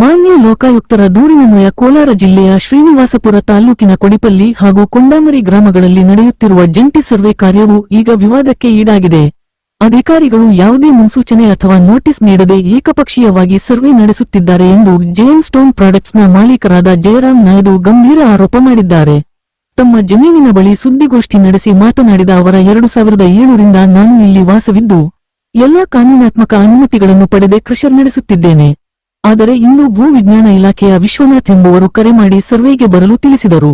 ಮಾನ್ಯ ಲೋಕಾಯುಕ್ತರ ದೂರಿನನ್ವಯ ಕೋಲಾರ ಜಿಲ್ಲೆಯ ಶ್ರೀನಿವಾಸಪುರ ತಾಲೂಕಿನ ಕೊಡಿಪಲ್ಲಿ ಹಾಗೂ ಕೊಂಡಾಮರಿ ಗ್ರಾಮಗಳಲ್ಲಿ ನಡೆಯುತ್ತಿರುವ ಜಂಟಿ ಸರ್ವೆ ಕಾರ್ಯವು ಈಗ ವಿವಾದಕ್ಕೆ ಈಡಾಗಿದೆ. ಅಧಿಕಾರಿಗಳು ಯಾವುದೇ ಮುನ್ಸೂಚನೆ ಅಥವಾ ನೋಟಿಸ್ ನೀಡದೆ ಏಕಪಕ್ಷೀಯವಾಗಿ ಸರ್ವೆ ನಡೆಸುತ್ತಿದ್ದಾರೆ ಎಂದು ಜೇನ್ ಸ್ಟೋನ್ ಪ್ರಾಡಕ್ಟ್ಸ್ನ ಮಾಲೀಕರಾದ ಜಯರಾಮ್ ನಾಯ್ಡು ಗಂಭೀರ ಆರೋಪ ಮಾಡಿದ್ದಾರೆ. ತಮ್ಮ ಜಮೀನಿನ ಬಳಿ ಸುದ್ದಿಗೋಷ್ಠಿ ನಡೆಸಿ ಮಾತನಾಡಿದ ಅವರ ಎರಡು ಸಾವಿರದ ಏಳರಿಂದ ನಾನು ಇಲ್ಲಿ ವಾಸವಿದ್ದು, ಎಲ್ಲಾ ಕಾನೂನಾತ್ಮಕ ಅನುಮತಿಗಳನ್ನು ಪಡೆದೇ ಕ್ರಷರ್ ನಡೆಸುತ್ತಿದ್ದೇನೆ. ಆದರೆ ಇಂದು ಭೂ ವಿಜ್ಞಾನ ಇಲಾಖೆಯ ವಿಶ್ವನಾಥ್ ಎಂಬುವರು ಕರೆ ಮಾಡಿ ಸರ್ವೆಗೆ ಬರಲು ತಿಳಿಸಿದರು.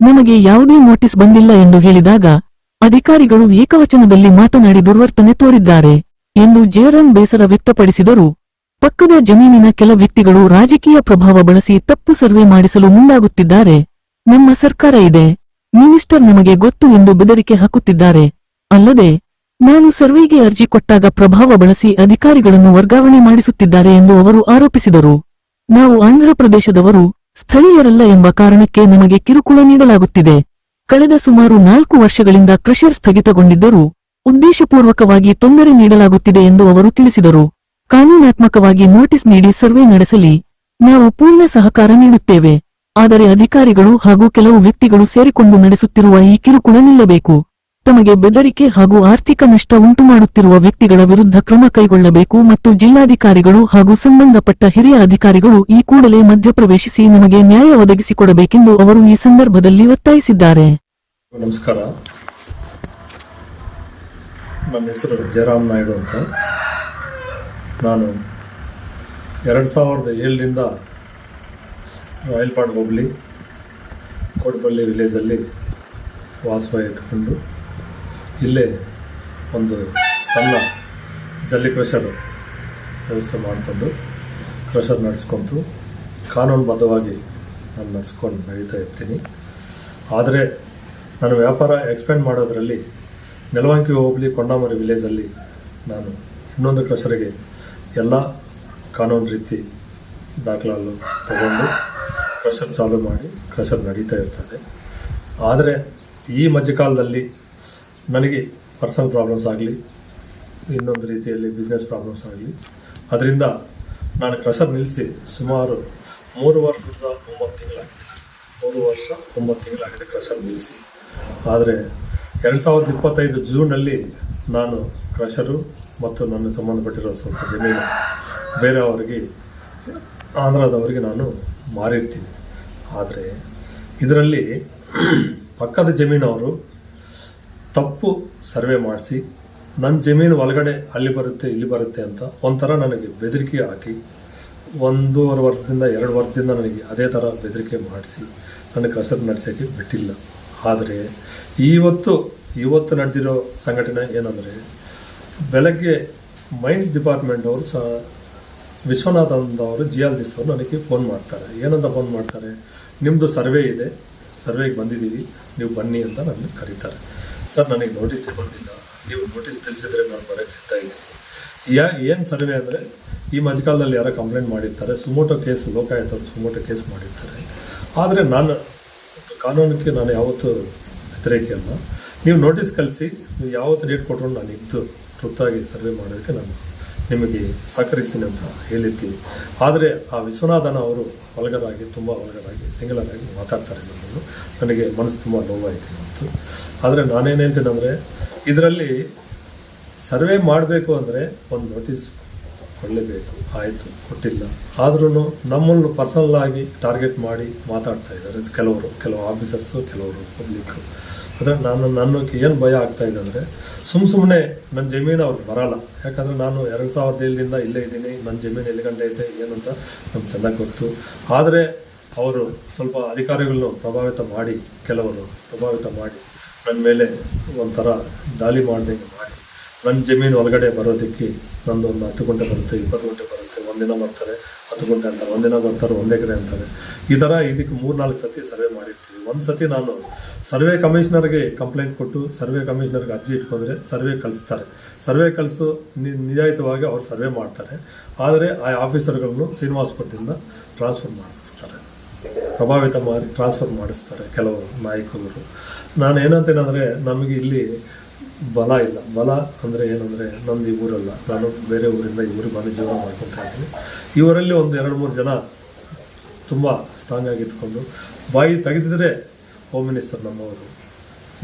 ನಮಗೆ ಯಾವುದೇ ನೋಟಿಸ್ ಬಂದಿಲ್ಲ ಎಂದು ಹೇಳಿದಾಗ ಅಧಿಕಾರಿಗಳು ಏಕವಚನದಲ್ಲಿ ಮಾತನಾಡಿ ದುರ್ವರ್ತನೆ ತೋರಿದ್ದಾರೆ ಎಂದು ಜಯರಾಮ್ ಬೇಸರ ವ್ಯಕ್ತಪಡಿಸಿದರು. ಪಕ್ಕದ ಜಮೀನಿನ ಕೆಲ ವ್ಯಕ್ತಿಗಳು ರಾಜಕೀಯ ಪ್ರಭಾವ ಬಳಸಿ ತಪ್ಪು ಸರ್ವೆ ಮಾಡಿಸಲು ಮುಂದಾಗುತ್ತಿದ್ದಾರೆ. ನಮ್ಮ ಸರ್ಕಾರ ಇದೆ. ಮಿನಿಸ್ಟರ್ ನಮಗೆ ಗೊತ್ತು ಎಂದು ಬೆದರಿಕೆ ಹಾಕುತ್ತಿದ್ದಾರೆ. ಅಲ್ಲದೆ ನಾನು ಸರ್ವೆಗೆ ಅರ್ಜಿ ಕೊಟ್ಟಾಗ ಪ್ರಭಾವ ಬಳಸಿ ಅಧಿಕಾರಿಗಳನ್ನು ವರ್ಗಾವಣೆ ಮಾಡಿಸುತ್ತಿದ್ದಾರೆ ಎಂದು ಅವರು ಆರೋಪಿಸಿದರು. ನಾವು ಆಂಧ್ರಪ್ರದೇಶದವರು ಸ್ಥಳೀಯರಲ್ಲ ಎಂಬ ಕಾರಣಕ್ಕೆ ನಮಗೆ ಕಿರುಕುಳ ನೀಡಲಾಗುತ್ತಿದೆ. ಕಳೆದ ಸುಮಾರು ನಾಲ್ಕು ವರ್ಷಗಳಿಂದ ಕ್ರಷರ್ ಸ್ಥಗಿತಗೊಂಡಿದ್ದರೂ ಉದ್ದೇಶಪೂರ್ವಕವಾಗಿ ತೊಂದರೆ ನೀಡಲಾಗುತ್ತಿದೆ ಎಂದು ಅವರು ತಿಳಿಸಿದರು. ಕಾನೂನಾತ್ಮಕವಾಗಿ ನೋಟಿಸ್ ನೀಡಿ ಸರ್ವೆ ನಡೆಸಲಿ. ನಾವು ಪೂರ್ಣ ಸಹಕಾರ ನೀಡುತ್ತೇವೆ. ಆದರೆ ಅಧಿಕಾರಿಗಳು ಹಾಗೂ ಕೆಲವು ವ್ಯಕ್ತಿಗಳು ಸೇರಿಕೊಂಡು ನಡೆಸುತ್ತಿರುವ ಈ ಕಿರುಕುಳ ನಿಲ್ಲಬೇಕು. ತಮಗೆ ಬೆದರಿಕೆ ಹಾಗೂ ಆರ್ಥಿಕ ನಷ್ಟ ಉಂಟುಮಾಡುತ್ತಿರುವ ವ್ಯಕ್ತಿಗಳ ವಿರುದ್ಧ ಕ್ರಮ ಕೈಗೊಳ್ಳಬೇಕು ಮತ್ತು ಜಿಲ್ಲಾಧಿಕಾರಿಗಳು ಹಾಗೂ ಸಂಬಂಧಪಟ್ಟ ಹಿರಿಯ ಅಧಿಕಾರಿಗಳು ಈ ಕೂಡಲೇ ಮಧ್ಯಪ್ರವೇಶಿಸಿ ನಮಗೆ ನ್ಯಾಯ ಒದಗಿಸಿಕೊಡಬೇಕೆಂದು ಅವರು ಈ ಸಂದರ್ಭದಲ್ಲಿ ಒತ್ತಾಯಿಸಿದ್ದಾರೆ. ನಮಸ್ಕಾರ. ನನ್ನ ಹೆಸರು ಜಯರಾಮ್ ಅಂತ. ನಾನು ಎರಡು ಸಾವಿರದ ಏಳರಿಂದ ರಾಯಲ್ಪಾಡ್ ಹೋಬಳಿ ವಿಲೇಜಲ್ಲಿ ಇಲ್ಲೇ ಒಂದು ಸಣ್ಣ ಜಲ್ಲಿ ಕ್ರಷರ್ ವ್ಯವಸ್ಥೆ ಮಾಡಿಕೊಂಡು ಕ್ರಷರ್ ನಡೆಸ್ಕೊಂತು. ಕಾನೂನುಬದ್ಧವಾಗಿ ನಾನು ನಡೆಸ್ಕೊಂಡು ನಡೀತಾ ಇರ್ತೀನಿ. ಆದರೆ ನಾನು ವ್ಯಾಪಾರ ಎಕ್ಸ್ಪೆಂಡ್ ಮಾಡೋದರಲ್ಲಿ ನೆಲವಂಕಿ ಹೋಬಳಿ ಕೊಂಡಾಮರಿ ವಿಲೇಜಲ್ಲಿ ನಾನು ಇನ್ನೊಂದು ಕ್ರಷರಿಗೆ ಎಲ್ಲ ಕಾನೂನು ರೀತಿ ದಾಖಲಾಗಲು ತಗೊಂಡು ಕ್ರಷರ್ ಚಾಲೂ ಮಾಡಿ ಕ್ರಷರ್ ನಡೀತಾ ಇರ್ತದೆ. ಆದರೆ ಈ ಮಧ್ಯಕಾಲದಲ್ಲಿ ನನಗೆ ಪರ್ಸನಲ್ ಪ್ರಾಬ್ಲಮ್ಸ್ ಆಗಲಿ, ಇನ್ನೊಂದು ರೀತಿಯಲ್ಲಿ ಬಿಸ್ನೆಸ್ ಪ್ರಾಬ್ಲಮ್ಸ್ ಆಗಲಿ, ಅದರಿಂದ ನಾನು ಕ್ರಷರ್ ನಿಲ್ಲಿಸಿ ಸುಮಾರು ಮೂರು ವರ್ಷದ ಒಂಬತ್ತು ತಿಂಗಳಾಗಿದೆ. ಮೂರು ವರ್ಷ ಒಂಬತ್ತು ತಿಂಗಳಾಗಿದೆ ಕ್ರಷರ್ ನಿಲ್ಲಿಸಿ. ಆದರೆ ಎರಡು ಸಾವಿರದ ಇಪ್ಪತ್ತೈದು ಜೂನಲ್ಲಿ ನಾನು ಕ್ರಷರು ಮತ್ತು ನನ್ನ ಸಂಬಂಧಪಟ್ಟಿರೋ ಸ್ವಲ್ಪ ಜಮೀನು ಬೇರೆಯವರಿಗೆ, ಆಂಧ್ರದವರಿಗೆ ನಾನು ಮಾರಿರ್ತೀನಿ. ಆದರೆ ಇದರಲ್ಲಿ ಪಕ್ಕದ ಜಮೀನವರು ತಪ್ಪು ಸರ್ವೆ ಮಾಡಿಸಿ ನನ್ನ ಜಮೀನು ಒಳಗಡೆ ಅಲ್ಲಿ ಬರುತ್ತೆ, ಇಲ್ಲಿ ಬರುತ್ತೆ ಅಂತ ಒಂಥರ ನನಗೆ ಬೆದರಿಕೆ ಹಾಕಿ, ಒಂದೂವರೆ ವರ್ಷದಿಂದ, ಎರಡು ವರ್ಷದಿಂದ ನನಗೆ ಅದೇ ಥರ ಬೆದರಿಕೆ ಮಾಡಿಸಿ, ನನ್ನ ಕಸರು ನಡೆಸೋಕ್ಕೆ ಬಿಟ್ಟಿಲ್ಲ. ಆದರೆ ಇವತ್ತು ಇವತ್ತು ನಡೆದಿರೋ ಸಂಘಟನೆ ಏನಂದರೆ, ಬೆಳಗ್ಗೆ ಮೈನ್ಸ್ ಡಿಪಾರ್ಟ್ಮೆಂಟ್ ಅವರು ಸಹ ವಿಶ್ವನಾಥ್ ಅವರು, ಜಿಯಾಲಜಿಸ್ಟ್ ಅವರು ನನಗೆ ಫೋನ್ ಮಾಡ್ತಾರೆ. ಏನಂತ ಫೋನ್ ಮಾಡ್ತಾರೆ ನಿಮ್ಮದು ಸರ್ವೆ ಇದೆ, ಸರ್ವೆಗೆ ಬಂದಿದ್ದೀವಿ, ನೀವು ಬನ್ನಿ ಅಂತ ನನಗೆ ಕರೀತಾರೆ. ಸರ್, ನನಗೆ ನೋಟಿಸ್ ಬಂದಿಲ್ಲ. ನೀವು ನೋಟಿಸ್ ತಿಳಿಸಿದ್ರೆ ನಾನು ಬರೋಕ್ಕೆ ಸಿಗ್ತಾ ಇದ್ದೀನಿ. ಯಾ, ಏನು ಸರ್ವೆ ಅಂದರೆ, ಈ ಮಧ್ಯಕಾಲದಲ್ಲಿ ಯಾರೋ ಕಂಪ್ಲೇಂಟ್ ಮಾಡಿರ್ತಾರೆ, ಸುಮೋಟೋ ಕೇಸ್, ಲೋಕಾಯುಕ್ತರು ಸುಮೋಟೋ ಕೇಸ್ ಮಾಡಿರ್ತಾರೆ. ಆದರೆ ನಾನು ಕಾನೂನಿಗೆ ನಾನು ಯಾವತ್ತೂ ವ್ಯತಿರೇಕೆ ಅಲ್ಲ. ನೀವು ನೋಟಿಸ್ ಕಲಿಸಿ ನೀವು ಯಾವತ್ತು ಡೇಟ್ ಕೊಟ್ಟರು ನಾನು ಇದ್ದು ತುರ್ತಾಗಿ ಸರ್ವೆ ಮಾಡೋದಕ್ಕೆ ನಾನು ನಿಮಗೆ ಸಹಕರಿಸ್ತೀನಿ ಅಂತ ಹೇಳಿರ್ತೀನಿ. ಆದರೆ ಆ ವಿಶ್ವನಾಥನ ಅವರು ಒಳಗದಾಗಿ, ತುಂಬ ಒಳಗದಾಗಿ ಸಿಂಗಲರ್ ಆಗಿ ಮಾತಾಡ್ತಾರೆ ನನ್ನನ್ನು ನನಗೆ ಮನಸ್ಸು ತುಂಬ ನೋವಾಯಿತು ಇವತ್ತು. ಆದರೆ ನಾನೇನು ಹೇಳ್ತೀನಿ ಅಂದರೆ, ಇದರಲ್ಲಿ ಸರ್ವೆ ಮಾಡಬೇಕು ಅಂದರೆ ಒಂದು ನೋಟಿಸ್ ಕೊಡಲೇಬೇಕು. ಆಯಿತು, ಕೊಟ್ಟಿಲ್ಲ. ಆದ್ರೂ ನಮ್ಮನ್ನು ಪರ್ಸನಲ್ ಆಗಿ ಟಾರ್ಗೆಟ್ ಮಾಡಿ ಮಾತಾಡ್ತಾ ಇದ್ದಾರೆ. ಕೆಲವರು, ಕೆಲವು ಆಫೀಸರ್ಸು, ಕೆಲವರು ಪಬ್ಲಿಕ್ಕು. ಅಂದರೆ ನಾನು ನನ್ನಕ್ಕೆ ಏನು ಭಯ ಆಗ್ತಾ ಇದೆ ಅಂದರೆ ಸುಮ್ಮ ಸುಮ್ಮನೆ ನನ್ನ ಜಮೀನು ಅವ್ರಿಗೆ ಬರಲ್ಲ. ಯಾಕಂದರೆ ನಾನು ಎರಡು ಸಾವಿರದ ಏಳರಿಂದ ಇಲ್ಲೇ ಇದ್ದೀನಿ. ನನ್ನ ಜಮೀನು ಎಲ್ಲಿ ಗಂಟೆ ಐತೆ ಏನಂತ ನಮ್ಗೆ ಚೆನ್ನಾಗಿ ಗೊತ್ತು. ಆದರೆ ಅವರು ಸ್ವಲ್ಪ ಅಧಿಕಾರಿಗಳನ್ನು ಪ್ರಭಾವಿತ ಮಾಡಿ ಕೆಲವರು ಪ್ರಭಾವಿತ ಮಾಡಿ ನನ್ನ ಮೇಲೆ ಒಂಥರ ದಾಳಿ ಮಾಡಿದಂಗೆ ಮಾಡಿ ನನ್ನ ಜಮೀನು ಒಳಗಡೆ ಬರೋದಕ್ಕೆ ನಂದು ಒಂದು ಹತ್ತು ಗಂಟೆ ಬರುತ್ತೆ, ಇಪ್ಪತ್ತು ಗಂಟೆ ಬರುತ್ತೆ ಒಂದಿನ ಬರ್ತಾರೆ ಹತ್ತು ಗಂಟೆ ಅಂತಾರೆ, ಒಂದಿನ ಬರ್ತಾರೆ, ಒಂದೇ ಕಡೆ ಅಂತಾರೆ. ಈ ಥರ ಇದಕ್ಕೆ ಮೂರು ನಾಲ್ಕು ಸತಿ ಸರ್ವೆ ಮಾಡಿರ್ತೀವಿ. ಒಂದು ಸತಿ ನಾನು ಸರ್ವೆ ಕಮಿಷನರ್ಗೆ ಕಂಪ್ಲೇಂಟ್ ಕೊಟ್ಟು, ಸರ್ವೆ ಕಮಿಷನರ್ಗೆ ಅರ್ಜಿ ಇಟ್ಕೊಂಡ್ರೆ ಸರ್ವೆ ಕಲಿಸ್ತಾರೆ ಸರ್ವೆ ಕಲಿಸು ನಿಜಾಯಿತವಾಗಿ ಅವ್ರು ಸರ್ವೆ ಮಾಡ್ತಾರೆ. ಆದರೆ ಆ ಆಫೀಸರ್ಗಳನ್ನು ಶ್ರೀನಿವಾಸಪುರದಿಂದ ಟ್ರಾನ್ಸ್ಫರ್ ಮಾಡಿಸ್ತಾರೆ. ಪ್ರಭಾವಿತ ಮಾಡಿ ಟ್ರಾನ್ಸ್ಫರ್ ಮಾಡಿಸ್ತಾರೆ ಕೆಲವು ನಾಯಕರು. ನಾನು ಏನಂತೇನೆಂದರೆ ನಮಗೆ ಇಲ್ಲಿ ಬಲ ಇಲ್ಲ. ಬಲ ಅಂದರೆ ಏನಂದರೆ ನಂದು ಈ ಊರಲ್ಲ. ನಾನು ಬೇರೆ ಊರಿಂದ ಈ ಊರಿಗೆ ಬಂದು ಜೀವನ ಮಾಡ್ಕೊತಾ ಇದ್ದೀನಿ. ಇವರಲ್ಲಿ ಒಂದು ಎರಡು ಮೂರು ಜನ ತುಂಬ ಸ್ಟ್ರಾಂಗ್ ಆಗಿದ್ಕೊಂಡು ಬಾಯಿ ತೆಗೆದಿದ್ರೆ ಹೋಮ್ ಮಿನಿಸ್ಟರ್ ನಮ್ಮವರು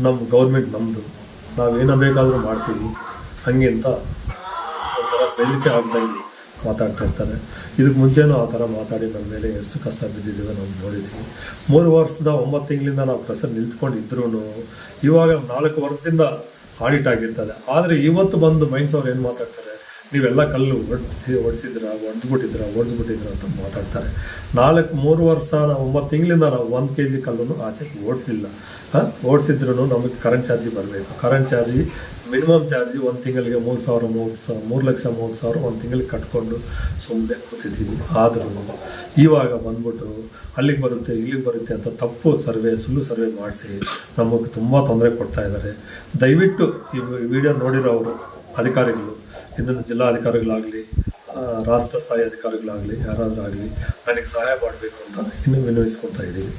ನಮ್ಮ ಗೌರ್ಮೆಂಟ್ ನಮ್ಮದು ನಾವೇನ ಬೇಕಾದರೂ ಮಾಡ್ತೀವಿ. ಹಂಗೆ ಅಂತ ಒಂಥರ ಬೆದರಿಕೆ ಆಗ್ದಂಗೆ ಮಾತಾಡ್ತಾ ಇರ್ತಾರೆ. ಇದಕ್ಕೆ ಮುಂಚೆನೂ ಆ ಥರ ಮಾತಾಡಿ ನಮ್ಮ ಮೇಲೆ ಎಷ್ಟು ಕಷ್ಟ ಬಿದ್ದಿದ್ದೀವೋ ನಾವು ನೋಡಿದ್ದೀವಿ ಮೂರು ವರ್ಷದ ಒಂಬತ್ತು ತಿಂಗಳಿಂದ ನಾವು ಪ್ರೆಸರ್ ನಿಲ್ತ್ಕೊಂಡಿದ್ರು ಇವಾಗ ನಾಲ್ಕು ವರ್ಷದಿಂದ ಆಡಿಟ್ ಆಗಿರ್ತದೆ. ಆದರೆ ಇವತ್ತು ಬಂದು ಮೈನ್ಸ್ ಅವ್ರು ಏನು ಮಾತಾಡ್ತಾರೆ? ನೀವೆಲ್ಲ ಕಲ್ಲು ಹೊಡ್ಸಿ ಹೊಡ್ಸಿದ್ರ ಹೊಡೆದ್ಬಿಟ್ಟಿದ್ರ ಓಡಿಸ್ಬಿಟ್ಟಿದ್ರ ಅಂತ ಮಾತಾಡ್ತಾರೆ. ನಾಲ್ಕು, ಮೂರು ವರ್ಷ ನಾವು ಒಂಬತ್ತು ತಿಂಗಳಿಂದ ನಾವು ಒಂದು ಕೆ ಜಿ ಕಲ್ಲನ್ನು ಆಚೆ ಓಡಿಸಿಲ್ಲ. ಓಡಿಸಿದ್ರು ನಮಗೆ ಕರೆಂಟ್ ಚಾರ್ಜಿ ಬರಬೇಕು. ಕರೆಂಟ್ ಚಾರ್ಜಿ ಮಿನಿಮಮ್ ಚಾರ್ಜಿ ಒಂದು ತಿಂಗಳಿಗೆ ಮೂರು ಸಾವಿರ ಮೂರು ಸಾವಿರ ಮೂರು ಲಕ್ಷ, ಮೂರು ಸಾವಿರ ಒಂದು ತಿಂಗಳಿಗೆ ಕಟ್ಕೊಂಡು ಸುಮ್ಮನೆ ಕೂತಿದ್ದೀವಿ. ಆದ್ರೂ ಇವಾಗ ಬಂದ್ಬಿಟ್ಟು ಅಲ್ಲಿಗೆ ಬರುತ್ತೆ, ಇಲ್ಲಿಗೆ ಬರುತ್ತೆ ಅಂತ ತಪ್ಪು ಸರ್ವೆ, ಸುಳ್ಳು ಸರ್ವೆ ಮಾಡಿಸಿ ನಮಗೆ ತುಂಬ ತೊಂದರೆ ಕೊಡ್ತಾ ಇದ್ದಾರೆ ದಯವಿಟ್ಟು ಈ ವಿಡಿಯೋ ನೋಡಿರೋರು ಅಧಿಕಾರಿಗಳು, ಇದನ್ನು ಜಿಲ್ಲಾಧಿಕಾರಿಗಳಾಗಲಿ ರಾಷ್ಟ್ರ ಸ್ಥಾಯಿ ಅಧಿಕಾರಿಗಳಾಗಲಿ, ಯಾರಾದರೂ ಆಗಲಿ, ನನಗೆ ಸಹಾಯ ಮಾಡಬೇಕು ಅಂತ ಇನ್ನೂ ವಿನವಿಸ್ಕೊತಾ ಇದ್ದೀವಿ.